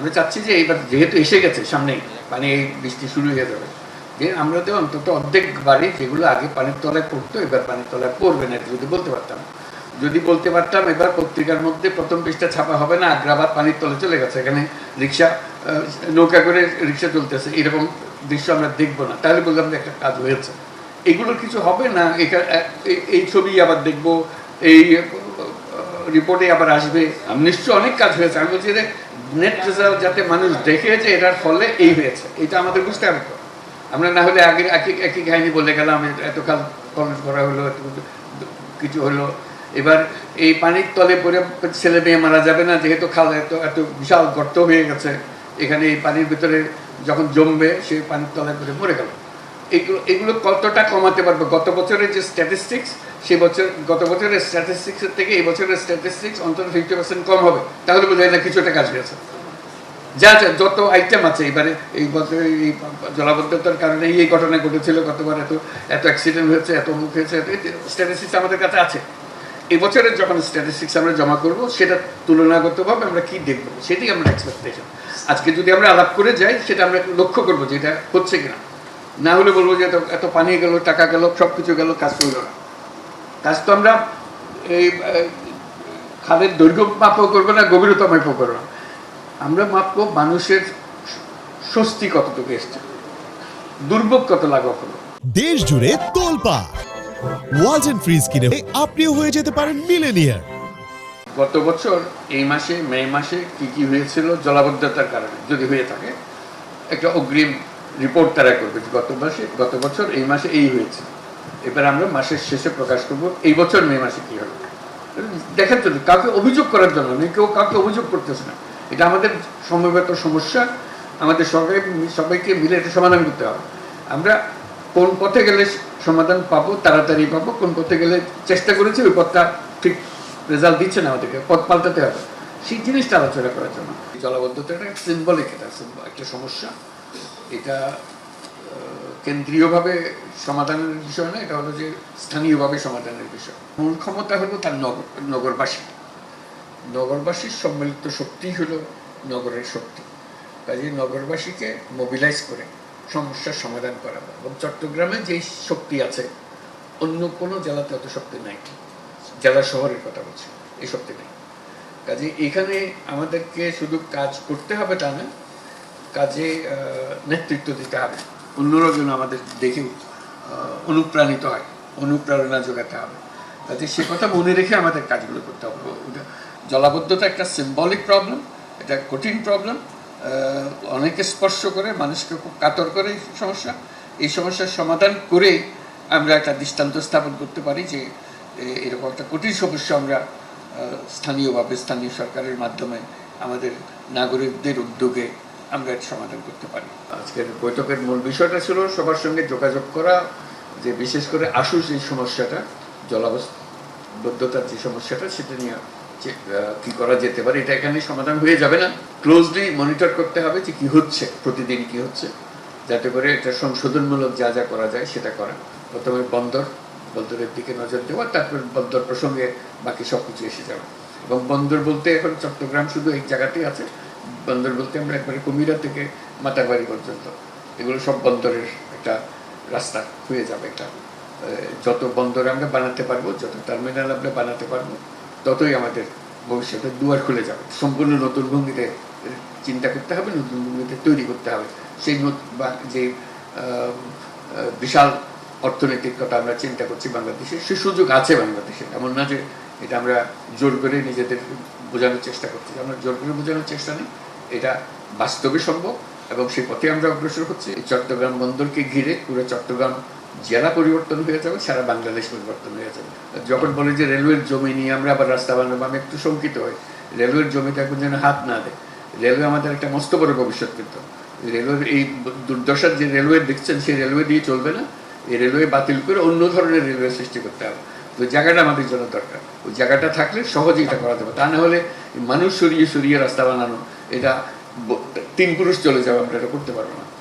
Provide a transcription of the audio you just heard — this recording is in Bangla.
আমরা চাচ্ছি যে এইবার যেহেতু এসে গেছে সামনে পানি এই বৃষ্টি শুরু হয়ে যাবে যে আমরা তো অন্তত অর্ধেক বাড়ি যেগুলো আগে পানির তলায় পড়তো, এবার পানির তলায় পড়বে না, যদি বলতে পারতাম। যদি বলতে পারতাম, এবার পত্রিকার মধ্যে প্রথম পৃষ্ঠা ছাপা হবে না, আগ্রাবাদ পানির তলে চলে গেছে, এখানে রিক্সা নৌকা করে রিক্সা চলতেছে, এরকম দৃশ্য আমরা দেখব না। তাহলে বললাম যে একটা কাজ হয়েছে। এগুলো কিছু হবে না? এই ছবি আবার দেখব, এই রিপোর্টে আবার আসবে। নিশ্চয় অনেক কাজ হয়েছে। আমি বলছি যে নেট রেজাল্ট যাতে মানুষ দেখে যে এটার ফলে এই হয়েছে। এটা আমাদের বুঝতে হবে আমরা না হলে আগে একই একই কাহিনী বলে গেলাম, এ- এত কাল খরচ করা হলো কিছু হলো। এবার এই পানির তলে পড়ে ছেলে মেয়ে মারা যাবে না, যেহেতু খাল এত এত বিশাল গর্ত হয়ে গেছে, এখানে এই পানির ভিতরে যখন জমবে, সেই পানির তলায় পড়ে মরে গেল। এগুলো এগুলো কতটা কমাতে পারবে? গত বছরের যে স্ট্যাটিস্টিক্স সেই বছর গত বছরের স্ট্যাটিস্টিক্সের থেকে এই বছরের স্ট্যাটিস্টিক্স অন্তত ফিফটি পার্সেন্ট কম হবে। তাহলে বোঝা যায় না কিছুটা কাজ হয়েছে যা যত আইটেম আছে, এবারে এই বছর এই জলাবদ্ধতার কারণে এই ঘটনা ঘটেছিল, গতবার এত এত অ্যাক্সিডেন্ট হয়েছে, এত মুখ হয়েছে স্ট্যাটিস্টিক্স আমাদের কাছে আছে। এই বছরের যখন স্ট্যাটিস্টিক্স আমরা জমা করব, সেটা তুলনাগতভাবে আমরা কি দেখব, সেটাই আমরা এক্সপেকটেশন আজকে যদি আমরা আলাপ করে যাই, সেটা আমরা লক্ষ্য করব যে এটা হচ্ছে কিনা। না হলে বলব যে এত এত পানি গেল, টাকা গেল সব কিছু গেল, কাজ করল না। কাজ তো আমরা এই খালের দৈর্ঘ্য মাপও করব না গভীরতা মাপও করব না। আমরা মাপবো মানুষের স্বস্তি কতটুকু এসছে দুর্ভোগ কত লাঘব হলো দেশ জুড়ে তোলপা ওয়ালটন ফ্রিজ কিনে আপনিও হয়ে যেতে পারেন মিলেনিয়ার গত বছর এই মাসে মে মাসে কি কি হয়েছিল জলাবদ্ধতার কারণে যদি হয়ে থাকে একটা অগ্রিম রিপোর্ট তারা করবে গত মাসে গত বছর এই মাসে এই হয়েছে। এবার আমরা মাসের শেষে প্রকাশ করব, এই বছর মে মাসে কি হলো দেখার জন্য কাউকে অভিযোগ করার জন্য নয়, কেউ কাউকে অভিযোগ করতেছে না। এটা আমাদের সমবেত সমস্যা, আমাদের সবাই সবাইকে মিলে এটা সমাধান করতে হবে। আমরা কোন পথে গেলে সমাধান পাবো, তাড়াতাড়ি পাবো, কোন পথে গেলে চেষ্টা করেছি, ওই পথটা ঠিক রেজাল্ট দিচ্ছে না আমাদেরকে, পথ পাল্টাতে হবে। সেই জিনিসটা আলোচনা করার জন্য। জলাবদ্ধতা একটা সিম্বলিক এটা একটা সমস্যা। এটা কেন্দ্রীয়ভাবে সমাধানের বিষয় না, এটা হলো যে স্থানীয়ভাবে সমাধানের বিষয়। মূল ক্ষমতা হলো তার নগর নগরবাসী। নগরবাসীর সম্মিলিত শক্তিই হলো নগরের শক্তি। কাজে নগরবাসীকে মোবিলাইজ করে সমস্যার সমাধান করা। এবং চট্টগ্রামে যেই শক্তি আছে, অন্য কোনো জেলাতে অত শক্তি নাই। জেলা শহরের কথা বলছি, এই শক্তি নেই। কাজে এখানে আমাদেরকে শুধু কাজ করতে হবে তা না, কাজে নেতৃত্ব দিতে হবে। অন্যরাও যেন আমাদের দেখে অনুপ্রাণিত হয়, অনুপ্রেরণা যোগাতে হবে। তাতে সে কথা মনে রেখে আমাদের কাজগুলো করতে হবে। জলাবদ্ধতা একটা সিম্বলিক প্রবলেম এটা কঠিন প্রবলেম অনেকে স্পর্শ করে, মানুষকে খুব কাতর করে এই সমস্যা। এই সমস্যার সমাধান করে আমরা একটা দৃষ্টান্ত স্থাপন করতে পারি যে এরকম একটা কঠিন সমস্যা আমরা স্থানীয়ভাবে স্থানীয় সরকারের মাধ্যমে আমাদের নাগরিকদের উদ্যোগে আমরা এর সমাধান করতে পারি। আজকের বৈঠকের মূল বিষয়টা ছিল সবার সঙ্গে যোগাযোগ করা, যে বিশেষ করে আশু যে সমস্যাটা, জলাবদ্ধতার যে সমস্যাটা, সেটা নিয়ে কি করা যেতে পারে, এটা এখানে সমাধান হয়ে যাবে না। ক্লোজলি মনিটর করতে হবে যে কি হচ্ছে, প্রতিদিন কি হচ্ছে, যাতে করে এটা সংশোধনমূলক যা যা করা যায় সেটা করা। প্রথমে বন্দর, বন্দরের দিকে নজর দেওয়া, তারপর বন্দর প্রসঙ্গে বাকি সব কিছু এসে যাবে এবং বন্দর বলতে এখন চট্টগ্রাম শুধু এই জায়গাতেই আছে বন্দর বলতে আমরা একবারে কুমিরা থেকে মাতাবাড়ি পর্যন্ত। এগুলো সব বন্দরের একটা রাস্তা, হয়ে যাবে একটা যত বন্দর আমরা বানাতে পারব, যত টার্মিনাল আমরা বানাতে পারব, ততই আমাদের ভবিষ্যতে দুয়ার খুলে যাবে। সম্পূর্ণ নতুন ভঙ্গিতে চিন্তা করতে হবে, নতুন ভঙ্গিতে তৈরি করতে হবে। সেই বা- যে বিশাল অর্থনৈতিক কথা আমরা চিন্তা করছি বাংলাদেশে, সে সুযোগ আছে বাংলাদেশে। এমন না যে এটা আমরা জোর করে নিজেদের বোঝানোর চেষ্টা করছি। আমরা জোর করে বোঝানোর চেষ্টা নেই। এটা বাস্তবে সম্ভব এবং সেই পথে আমরা অগ্রসর হচ্ছি। চট্টগ্রাম বন্দরকে ঘিরে পুরো চট্টগ্রাম জেলা পরিবর্তন হয়ে যাবে, সারা বাংলাদেশ পরিবর্তন হয়ে যাবে। যখন বলে যে রেলওয়ের জমি নিয়ে আমরা আবার রাস্তা বানাবো, আমি একটু শঙ্কিত হই। রেলওয়ের জমিতে এখন যেন হাত না দেয়। রেলওয়ে আমাদের একটা মস্ত বড় ভবিষ্যৎ কিন্তু। রেলওয়ের এই দুর্দশার যে রেলওয়ে দেখছেন, সেই রেলওয়ে দিয়ে চলবে না। এই রেলওয়ে বাতিল করে অন্য ধরনের রেলওয়ে সৃষ্টি করতে হবে। তো জায়গাটা আমাদের জন্য দরকার। ওই জায়গাটা থাকলে সহজে এটা করা যাবে তা না হলে মানুষ সরিয়ে সরিয়ে রাস্তা বানানো, এটা তিন পুরুষ চলে যাবে আমরা এটা করতে পারব না।